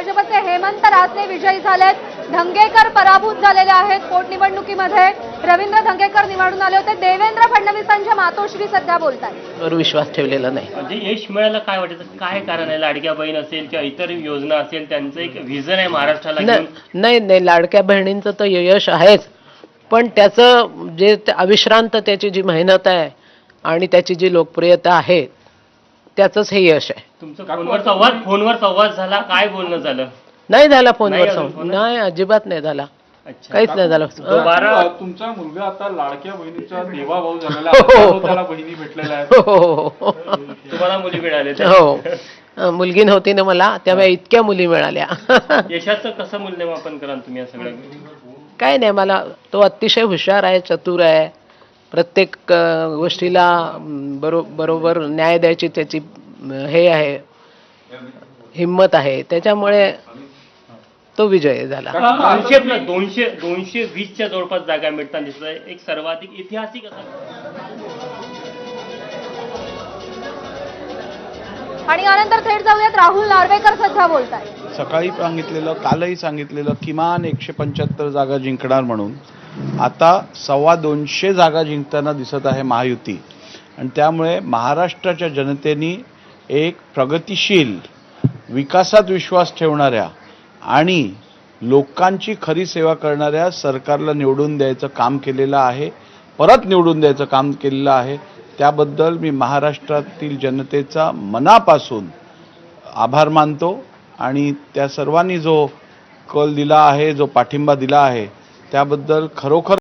भाजपचे हेमंत रासने विजयी झालेत. धंगेकर पराभूत झालेले आहेत पोटनिवडणुकीमध्ये. रवींद्र धंगेकर निवडून आले होते. देवेंद्र फडणवीसांच्या मातोश्री सध्या बोलतात वर विश्वास ठेवलेला नाही. म्हणजे यश मिळायला काय वाटतं? काय कारण आहे? लाडक्या बहीण असेल किंवा इतर योजना असेल त्यांचं एक व्हिजन आहे महाराष्ट्राला नाही नाही लाडक्या बहिणींचं तर यश आहेच. पण त्याचं जे ते अविश्रांत त्याची जी मेहनत आहे आणि त्याची जी लोकप्रियता आहे त्याचंच हे यश आहे. तुमचं फोनवर संवाद फोनवर संवाद झाला काय बोलणं झालं? नाही झाला फोनवर नाही अजून संवाद. नाही अजिबात नाही झाला. अच्छा. काहीच नाही झालं. बारा तुमचा मुलगा आता लाडक्या बहिणीचा देवाभाऊ झालेला हो, हो. आहे त्याला बहिणी भेटलेल्या आहेत. हो हो हो तुम्हाला मुली मिळाले हो. अं, मुलगी नव्हती ना मला त्यामुळे इतक्या मुली मिळाल्या. यशाचं कसं मूल्यमापन कराल तुम्ही या सगळ्या काय नाही मला तो अतिशय हुशार आहे चतुर आहे. प्रत्येक गोष्टीला बरो बरोबर न्याय द्यायची त्याची हे आहे. हिंमत आहे. त्याच्यामुळे तो विजय झाला. दोनशे दोनशे दोनशे वीसच्या जवळपास जागा मिळताना दिसत आहे एक सर्वाधिक ऐतिहासिक असा. आणि यानंतर थेट जाऊयात. राहुल नार्वेकर सध्या बोलतात सकाळी सांगितलेलं कालही सांगितलेलं किमान एकशे पंच्याहत्तर जागा जिंकणार म्हणून. आता सव्वा दोनशे जागा जिंकताना दिसत आहे महायुती. आणि त्यामुळे महाराष्ट्राच्या जनतेने एक प्रगतिशील विकासात विश्वास ठेवणाऱ्या आणि लोकांची खरी सेवा करणाऱ्या सरकारला निवडून द्यायचं काम केलेलं आहे परत निवडून द्यायचं काम केलेलं आहे त्याबद्दल मी महाराष्ट्रातील जनतेचा मनापासून आभार मानतो आणि त्या सर्वांनी जो कल दिला आहे जो पाठिंबा दिला आहे त्याबद्दल खरोखर